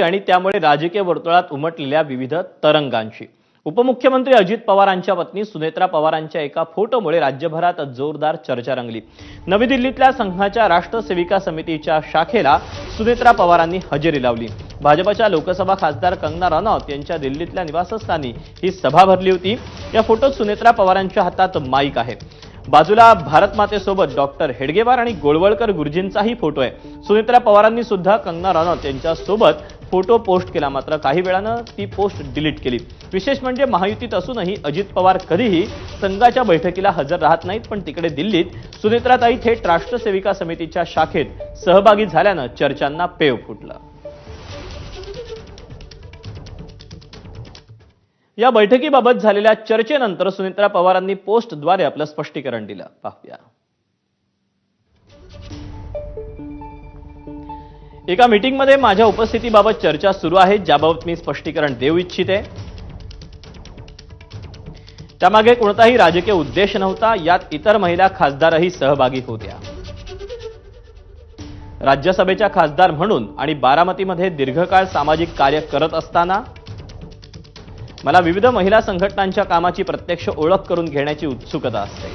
आणि त्यामुळे राजकीय वर्तुळात उमटलेल्या विविध तरंगांशी. उपमुख्यमंत्री अजित पवारांच्या पत्नी सुनेत्रा पवारांच्या एका फोटोमुळे राज्यभरात जोरदार चर्चा रंगली. नवी दिल्लीतल्या संघाच्या राष्ट्र सेविका समितीच्या शाखेला सुनेत्रा पवारांनी हजेरी लावली. भाजपच्या लोकसभा खासदार कंगना रनौत यांच्या दिल्लीतल्या निवासस्थानी ही सभा भरली होती. या फोटोत सुनेत्रा पवारांच्या हातात माईक आहे. बाजूला भारतमातेसोबत डॉक्टर हेडगेवार आणि गोळवळकर गुरुजींचाही फोटो आहे. सुनेत्रा पवारांनी सुद्धा कंगना रनौत यांच्यासोबत फोटो पोस्ट केला मात्र काही वेळानं ती पोस्ट डिलीट केली. विशेष म्हणजे महायुतीत असूनही अजित पवार कधीही संघाच्या बैठकीला हजर राहत नाहीत पण तिकडे दिल्लीत सुनेत्राताई थेट राष्ट्र सेविका समितीच्या शाखेत सहभागी झाल्यानं चर्चांना पेव फुटलं. या बैठकीबाबत झालेल्या चर्चेनंतर सुनेत्रा पवारांनी पोस्टद्वारे आपलं स्पष्टीकरण दिलं. पाहूया. एका मीटिंगमध्ये माझ्या उपस्थितीबाबत चर्चा सुरू आहे ज्याबाबत मी स्पष्टीकरण देऊ इच्छिते. त्यामागे कोणताही राजकीय उद्देश नव्हता यात इतर महिला खासदारही सहभागी होत्या. राज्यसभेच्या खासदार म्हणून आणि बारामतीमध्ये दीर्घकाळ सामाजिक कार्य करत असताना मला विविध महिला संघटनांच्या कामाची प्रत्यक्ष ओळख करून घेण्याची उत्सुकता असते.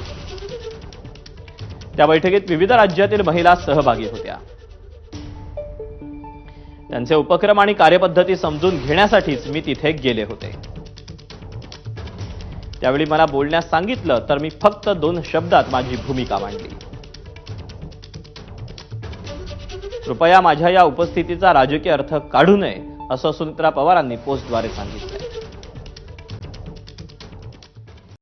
त्या बैठकीत विविध राज्यातील महिला सहभागी होत्या. त्यांचे उपक्रम आणि कार्यपद्धती समजून घेण्यासाठीच मी तिथे गेले होते. त्यावेळी मला बोलण्यास सांगितलं तर मी फक्त दोन शब्दात माझी भूमिका मांडली. कृपया माझ्या या उपस्थितीचा राजकीय अर्थ काढू नये असं सुनित्रा पवारांनी पोस्टद्वारे सांगितलं